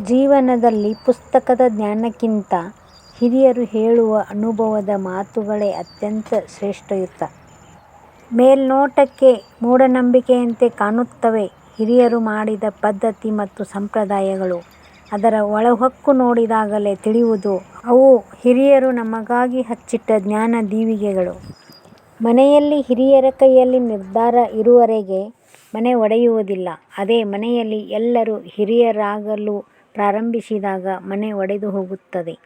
ಜೀವನದಲ್ಲಿ ಪುಸ್ತಕದ ಜ್ಞಾನಕ್ಕಿಂತ ಹಿರಿಯರು ಹೇಳುವ ಅನುಭವದ ಮಾತುಗಳೇ ಅತ್ಯಂತ ಶ್ರೇಷ್ಠಯುತ. ಮೇಲ್ನೋಟಕ್ಕೆ ಮೂಢನಂಬಿಕೆಯಂತೆ ಕಾಣುತ್ತವೆ ಹಿರಿಯರು ಮಾಡಿದ ಪದ್ಧತಿ ಮತ್ತು ಸಂಪ್ರದಾಯಗಳು. ಅದರ ಒಳಹೊಕ್ಕು ನೋಡಿದಾಗಲೇ ತಿಳಿಯುವುದು, ಅವು ಹಿರಿಯರು ನಮಗಾಗಿ ಹಚ್ಚಿಟ್ಟ ಜ್ಞಾನ ದೀವಿಗೆಗಳು. ಮನೆಯಲ್ಲಿ ಹಿರಿಯರ ಕೈಯಲ್ಲಿ ನಿರ್ಧಾರ ಇರುವರೆಗೆ ಮನೆ ಒಡೆಯುವುದಿಲ್ಲ. ಅದೇ ಮನೆಯಲ್ಲಿ ಎಲ್ಲರೂ ಹಿರಿಯರಾಗಲು ಪ್ರಾರಂಭಿಸಿದಾಗ ಮನೆ ಒಡೆದು ಹೋಗುತ್ತದೆ.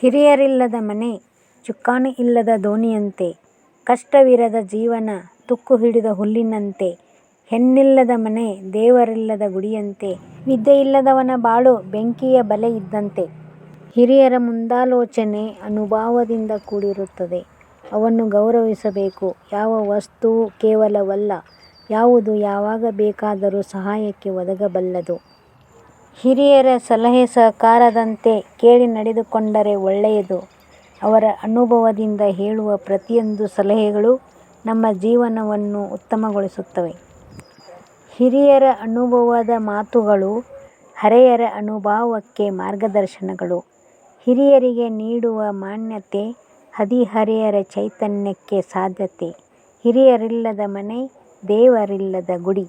ಹಿರಿಯರಿಲ್ಲದ ಮನೆ, ಚುಕ್ಕಾಣಿ ಇಲ್ಲದ ದೋಣಿಯಂತೆ. ಕಷ್ಟವಿರದ ಜೀವನ, ತುಕ್ಕು ಹಿಡಿದ ಹುಲ್ಲಿನಂತೆ. ಹೆಣ್ಣಿಲ್ಲದ ಮನೆ, ದೇವರಿಲ್ಲದ ಗುಡಿಯಂತೆ. ವಿದ್ಯೆಯಿಲ್ಲದವನ ಬಾಳು ಬೆಂಕಿಯ ಬಲೆ ಇದ್ದಂತೆ. ಹಿರಿಯರ ಮುಂದಾಲೋಚನೆ ಅನುಭಾವದಿಂದ ಕೂಡಿರುತ್ತದೆ. ಅವನ್ನು ಗೌರವಿಸಬೇಕು. ಯಾವ ವಸ್ತುವೂ ಕೇವಲವಲ್ಲ. ಯಾವುದು ಯಾವಾಗ ಬೇಕಾದರೂ ಸಹಾಯಕ್ಕೆ ಒದಗಬಲ್ಲದು. ಹಿರಿಯರ ಸಲಹೆ ಸಹಕಾರದಂತೆ ಕೇಳಿ ನಡೆದುಕೊಂಡರೆ ಒಳ್ಳೆಯದು. ಅವರ ಅನುಭವದಿಂದ ಹೇಳುವ ಪ್ರತಿಯೊಂದು ಸಲಹೆಗಳು ನಮ್ಮ ಜೀವನವನ್ನು ಉತ್ತಮಗೊಳಿಸುತ್ತವೆ. ಹಿರಿಯರ ಅನುಭವದ ಮಾತುಗಳು ಹರೆಯರ ಅನುಭವಕ್ಕೆ ಮಾರ್ಗದರ್ಶನಗಳು. ಹಿರಿಯರಿಗೆ ನೀಡುವ ಮಾನ್ಯತೆ ಹದಿಹರೆಯರ ಚೈತನ್ಯಕ್ಕೆ ಸಾಧ್ಯತೆ. ಹಿರಿಯರಿಲ್ಲದ ಮನೆ ದೇವರಿಲ್ಲದ ಗುಡಿ.